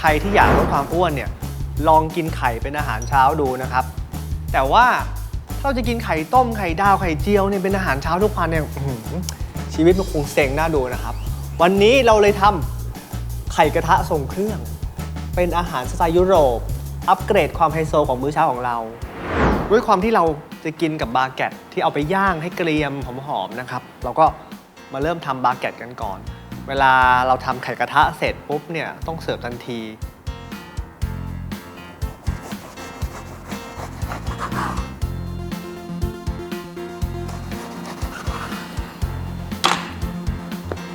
ใครที่อยากลดความอ้วนเนี่ยลองกินไข่เป็นอาหารเช้าดูนะครับ แต่ว่าถ้าเราจะกินไข่ต้มไข่ดาวไข่เจียวเนี่ยเป็นอาหารเช้าทุกวันเนี่ยอื้อหือชีวิตมันคงเซ็งน่าดูนะครับ วันนี้เราเลยทำไข่กระทะทรงเครื่อง เป็นอาหารสไตล์ยุโรป อัปเกรดความไฮโซของมื้อเช้าของเรา ด้วยความที่เราจะกินกับบาเกตที่เอาไปย่างให้เกรียมหอมๆนะครับ เราก็มาเริ่มทำบาเกตกันก่อน เวลาเราทำไข่กระทะเสร็จปุ๊บเนี่ยต้องเสิร์ฟทันที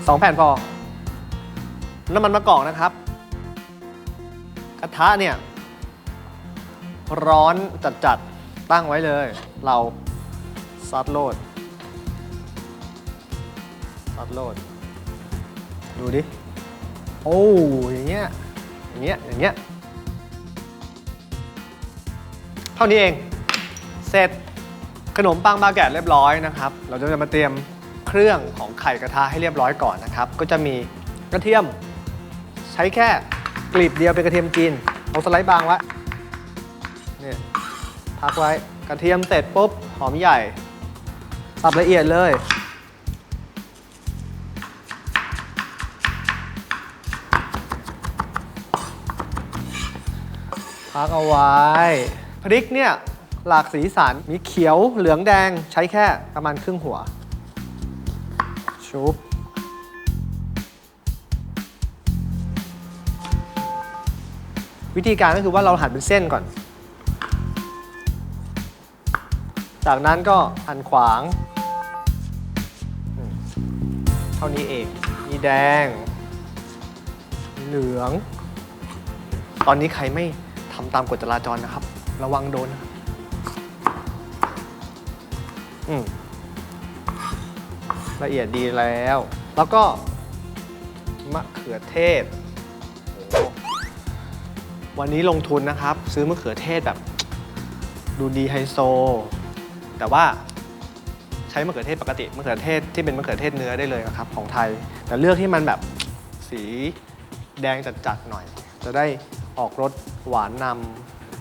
สองแผ่นพอ น้ำมันมะกอกนะครับ กระทะเนี่ย ร้อนจัดๆ ตั้งไว้เลย เราซัดโลดซัดโลด ดูดิ โอ้อย่างเงี้ย อย่างเงี้ย อย่างเงี้ย เท่านี้เอง เสร็จขนมปังบาแกตเรียบร้อยนะครับ เราจะมาเตรียมเครื่องของไข่กระทะให้เรียบร้อยก่อนนะครับ ก็จะมีกระเทียม ใช้แค่กลีบเดียวเป็นกระเทียมจีน เอาสไลด์บางไว้นี่พักไว้ กระเทียมเสร็จปุ๊บ หอมใหญ่สับละเอียดเลย พักเอาไว้ พริกเนี่ยหลากสีสันมีเขียวเหลืองแดงใช้แค่ประมาณครึ่งหัว ชุบ วิธีการก็คือว่าเราหั่นเป็นเส้นก่อน จากนั้นก็หั่นขวาง เท่านี้เอง มีแดงมีเหลือง ตอนนี้ใครไม่ ทำตามกฎจราจรนะครับ ระวังโดนนะอืมละเอียดดีแล้ว แล้วก็ มะเขือเทศ วันนี้ลงทุนนะครับ ซื้อมะเขือเทศแบบ ดูดีไฮโซ แต่ว่าใช้มะเขือเทศปกติมะเขือเทศที่เป็นมะเขือเทศเนื้อได้เลยนะครับ ของไทย แต่เลือกที่มันแบบสีแดงจัดๆหน่อย จะได้ ออกรสหวานน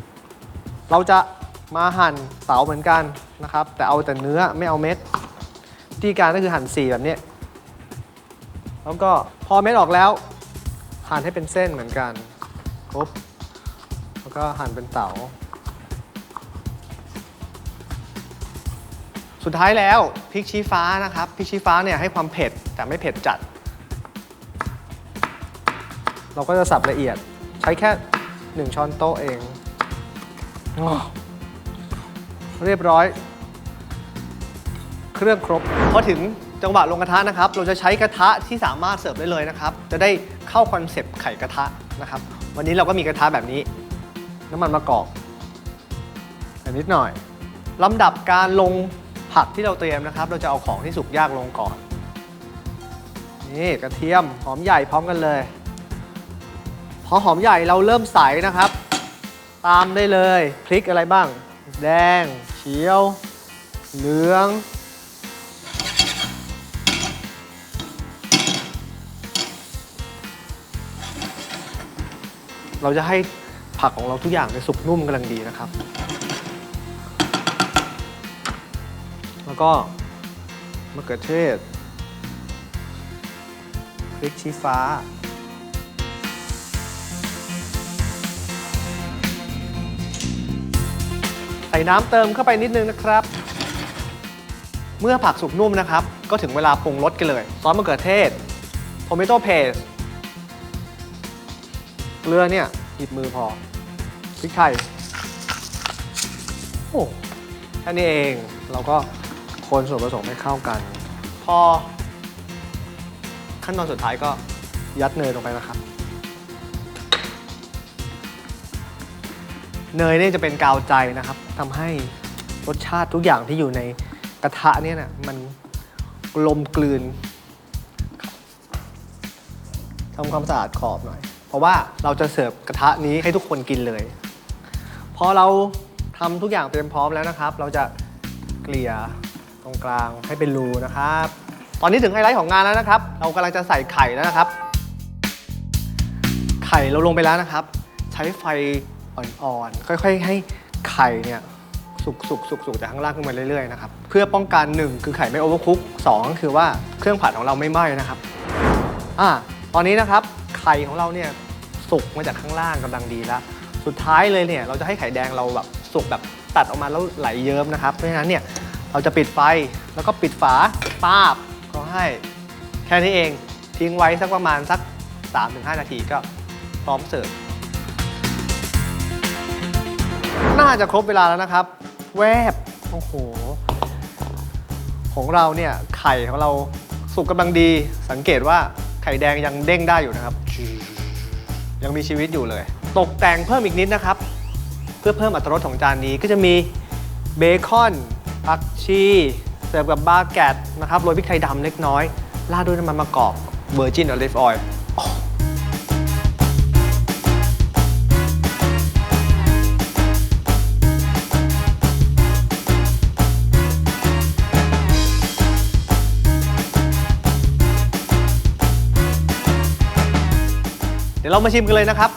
ำเราจะมาหั่นเต๋าเหมือนกันนะครับ แต่เอาแต่เนื้อไม่เอาเม็ดวิธีการก็คือหั่นสี่แบบนี้แล้วก็พอเม็ดออกแล้ว หั่นให้เป็นเส้นเหมือนกันปุ๊บแล้วก็หั่นเป็นเต๋าสุดท้ายแล้วพริกชี้ฟ้านะครับพริกชี้ฟ้าเนี่ยให้ความเผ็ดแต่ไม่เผ็ดจัด เราก็จะสับละเอียด ใช้แค่ 1 ช้อนโต๊ะเองโอ้เรียบร้อย เครื่องครบพอถึงจังหวะลงกระทะนะครับ เราจะใช้กระทะที่สามารถเสิร์ฟได้เลยนะครับ จะได้เข้าคอนเซปต์ไข่กระทะนะครับ วันนี้เราก็มีกระทะแบบนี้ น้ำมันมะกอกอันนิดหน่อยลำดับการลงผักที่เราเตรียมนะครับ เราจะเอาของที่สุกยากลงก่อน นี่กระเทียมหอมใหญ่พร้อมกันเลย พอหอมใหญ่เราเริ่มใสนะครับ ตามได้เลยพริกอะไรบ้าง แดง เขียว เหลือง เราจะให้ผักของเราทุกอย่างในสุกนุ่มกำลังดีนะครับ แล้วก็มะเขือเทศพริกชี้ฟ้า ส่น้ำเติมเข้าไปนิดนึงนะครับ เมื่อผักสุกนุ่มนะครับ ก็ถึงเวลาปรุงรสกันเลย ซอสมะเขือเทศ โทมิโตเพสเกลือเนี่ยหยิบมือพอพริกไทยโอ้แค่นี้เองเราก็คนส่วนผสมให้เข้ากัน พอขั้นตอนสุดท้ายก็ยัดเนยลงไปนะครับ เนยเนี่ยจะเป็นกาวใจนะครับทำให้รสชาติทุกอย่างที่อยู่ในกระทะเนี่ยนะมันกลมกลืนทำความสะอาดขอบหน่อย เพราะว่าเราจะเสิร์ฟกระทะนี้ให้ทุกคนกินเลย พอเราทำทุกอย่างเตรียมพร้อมแล้วนะครับ เราจะเกลี่ยตรงกลางให้เป็นรูนะครับ ตอนนี้ถึงไฮไลท์ของงานแล้วนะครับ เรากำลังจะใส่ไข่แล้วนะครับ ไข่เราลงไปแล้วนะครับ ใช้ไฟ อ่อนๆ ค่อยๆ ให้ไข่เนี่ยสุกสุกสุกสุกจากข้างล่างขึ้นมาเรื่อยๆนะครับเพื่อป้องกันหนึ่งคือไข่ไม่โอเวอร์คุกสองก็คือว่าเครื่องผัดของเราไม่ไหม้นะครับอ่าตอนนี้นะครับไข่ของเราเนี่ยสุกมาจากข้างล่างกำลังดีแล้ว สุดท้ายเลยเนี่ยเราจะให้ไข่แดงเราแบบสุกแบบตัดออกมาแล้วไหลเยิ้มนะครับเพราะฉะนั้นเนี่ยเราจะปิดไฟแล้วก็ปิดฝาป้าบก็ให้แค่นี้เองทิ้งไว้สักประมาณสัก 3-5 นาทีก็พร้อมเสิร์ฟ น่าจะครบเวลาแล้วนะครับ แวบ โอ้โห ของเราเนี่ย ไข่ของเราสุกกำลังดี สังเกตว่าไข่แดงยังเด้งได้อยู่นะครับ ยังมีชีวิตอยู่เลย ตกแต่งเพิ่มอีกนิดนะครับ เพื่อเพิ่มอรรถรสของจานนี้ก็จะมีเบคอนผักชีเสิร์ฟกับบาแกตนะครับโรยพริกไทยดำเล็กน้อยราดด้วยน้ำมันมะกอกเวอร์จินออลิฟออยล์ เรามาชิมกันเลยนะครับ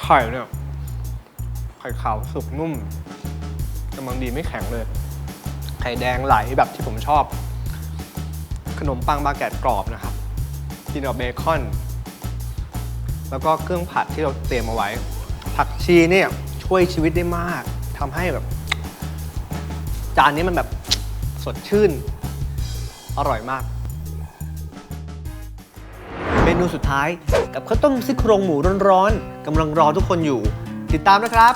ไข่เนี่ย ไข่ขาวสุกนุ่มกำลังดีไม่แข็งเลย ไข่แดงไหลแบบที่ผมชอบ ขนมปังบาแกตกรอบนะครับกินกับเบคอน แล้วก็เครื่องผัดที่เราเตรียมเอาไว้ ผักชีเนี่ยช่วยชีวิตได้มาก ทำให้แบบ จานนี้มันแบบสดชื่น อร่อยมาก เมนูสุดท้ายกับข้าวต้มซี่โครงหมูร้อนๆกำลังรอทุกคนอยู่ ติดตามนะครับ